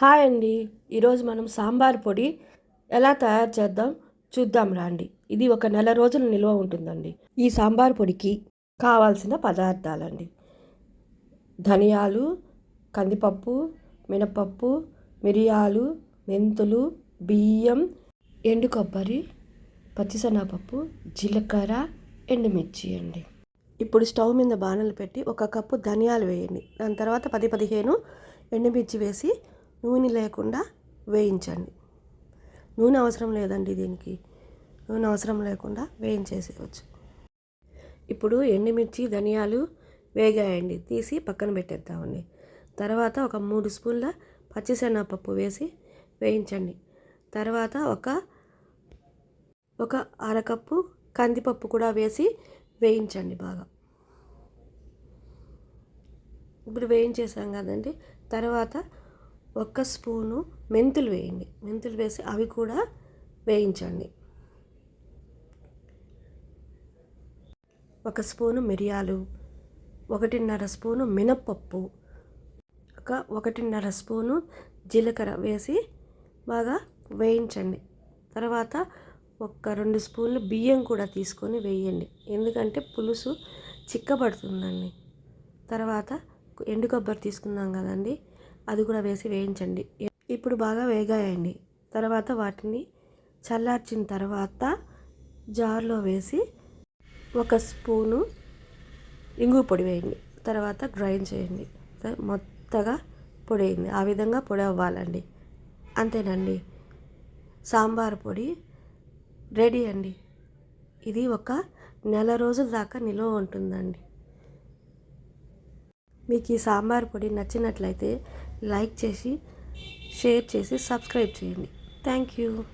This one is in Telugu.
హాయ్ అండి. ఈరోజు మనం సాంబార్ పొడి ఎలా తయారు చేద్దాం చూద్దాం రండి. ఇది ఒక నెల రోజులు నిల్వ ఉంటుందండి. ఈ సాంబార్ పొడికి కావాల్సిన పదార్థాలండి. ధనియాలు కందిపప్పు మినపప్పు మిరియాలు మెంతులు బియ్యం ఎండు కొబ్బరి పచ్చిసెనగపప్పు జీలకర్ర ఎండుమిర్చి అండి. ఇప్పుడు స్టవ్ మీద బాణలు పెట్టి ఒక కప్పు ధనియాలు వేయండి. దాని తర్వాత పది పదిహేను ఎండుమిర్చి వేసి నూనె లేకుండా వేయించండి. నూనె అవసరం లేదండి దీనికి. నూనె అవసరం లేకుండా వేయించేసేయచ్చు. ఇప్పుడు ఎండుమిర్చి ధనియాలు వేగాయండి. తీసి పక్కన పెట్టేద్దామండి. తర్వాత ఒక మూడు స్పూన్ల పచ్చిశనగపప్పు వేసి వేయించండి. తర్వాత ఒక ఒక అరకప్పు కందిపప్పు కూడా వేసి వేయించండి బాగా. ఇప్పుడు వేయించేసాం కదండి. తర్వాత ఒక స్పూను మెంతులు వేయండి. మెంతులు వేసి అవి కూడా వేయించండి. ఒక స్పూను మిరియాలు ఒకటిన్నర స్పూను మినప్పప్పు ఒక ఒకటిన్నర స్పూను జీలకర్ర వేసి బాగా వేయించండి. తర్వాత ఒక రెండు స్పూన్లు బియ్యం కూడా తీసుకొని వేయండి. ఎందుకంటే పులుసు చిక్కబడుతుందండి. తర్వాత ఎండు కొబ్బరి తీసుకున్నాం కదండి. అది కూడా వేసి వేయించండి. ఇప్పుడు బాగా వేగాయండి. తర్వాత వాటిని చల్లార్చిన తర్వాత జార్లో వేసి ఒక స్పూను ఇంగు పొడి వేయండి. తర్వాత గ్రైండ్ చేయండి. మొత్తగా పొడి అయింది. ఆ విధంగా పొడి అవ్వాలండి. అంతేనండి. సాంబార్ పొడి రెడీ అండి. ఇది ఒక నెల రోజుల దాకా నిల్వ ఉంటుందండి. మీకు ఈ సాంబార్ పొడి నచ్చినట్లయితే లైక్ చేసి షేర్ చేసి సబ్స్క్రైబ్ చేయండి. Thank you.